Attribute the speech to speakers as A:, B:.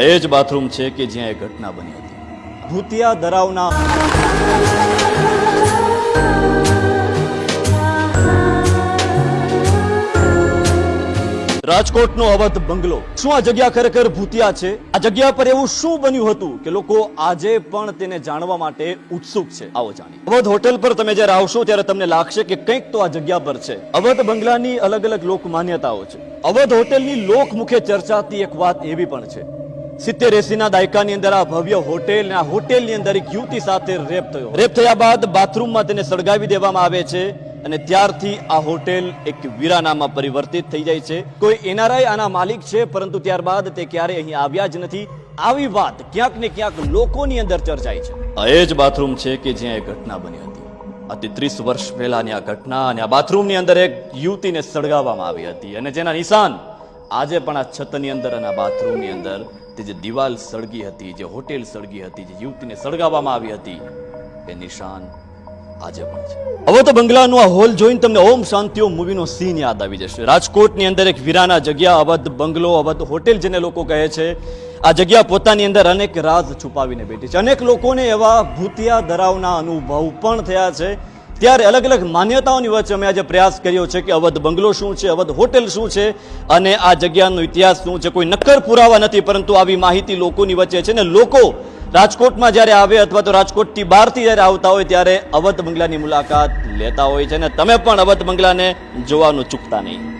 A: એ જ બાથરૂમ છે કે જ્યાં એ ઘટના બની હતી. ભૂતિયા દરાવના રાજકોટનો અવધ બંગલો. શું આ જગ્યા ખરેખર ભૂતિયા છે? આ જગ્યા પર એવું શું બન્યું હતું કે લોકો આજે પણ તેને જાણવા માટે ઉત્સુક છે? આવો જાણીએ. અવધ હોટેલ પર તમે જ્યારે આવશો ત્યારે તમને લાગશે કે કંઈક તો આ જગ્યા પર છે. અવધ બંગલાની અલગ અલગ લોક માન્યતાઓ છે. અવધ હોટેલની લોકમુખે ચર્ચાતી એક વાત એવી પણ છે. સિત્તેર એસી ના દાયકાની અંદર આ ભવ્ય હોટેલ આ હોટેલની અંદર એક યુવતી સાથે રેપ થયો. રેપ થયા બાદ બાથરૂમમાં તેને સળગાવી દેવામાં આવે છે અને ત્યારથી આ હોટેલ એક વીરાનામાં પરિવર્તિત થઈ જાય છે. કોઈ એનઆરઆઈ આના માલિક છે, પરંતુ ત્યારબાદ તે ક્યારેય અહીં આવ્યા જ નથી. આવી વાત ક્યાંક ને ક્યાંક લોકોની અંદર ચર્ચાય છે. એ જ બાથરૂમ છે કે જ્યાં એ ઘટના બની હતી. અતિ ત્રીસ વર્ષ પહેલાની આ ઘટના અને આ બાથરૂમની અંદર એક યુવતીને સળગાવવામાં આવી હતી અને જેના નિશાન આજે પણ આ છતની અંદર અને આ બાથરૂમની અંદર તે જે દિવાલ સળગી હતી, જે હોટેલ સળગી હતી, જે યુવતીને સળગાવવામાં આવી હતી, એ નિશાન આજે પણ છે. હવે તો બંગલાનો આ હોલ જોઈને તમને ઓમ શાંતિ ઓમ મૂવીનો સીન યાદ આવી જશે. રાજકોટની અંદર એક વીરાના જગ્યા, અવધ બંગલો, અવધ હોટેલ જેને લોકો કહે છે, આ જગ્યા પોતાની અંદર અનેક રાજ છુપાવીને બેઠી છે. અનેક લોકોને એવા ભૂતિયા ધરાવના અનુભવ પણ થયા છે. ત્યારે અલગ અલગ માન્યતાઓની વચ્ચે અમે આજે પ્રયાસ કર્યો છે કે અવધ બંગલો શું છે, અવધ હોટેલ શું છે અને આ જગ્યાનો ઇતિહાસ શું છે, કોઈ નક્કર પુરાવા નથી, પરંતુ આવી માહિતી લોકોની વચ્ચે છે ને લોકો રાજકોટમાં જ્યારે આવે અથવા તો રાજકોટથી બહારથી જ્યારે આવતા હોય ત્યારે અવધ બંગલાની મુલાકાત લેતા હોય છે અને તમે પણ અવધ બંગલાને જોવાનું ચૂકતા નહીં.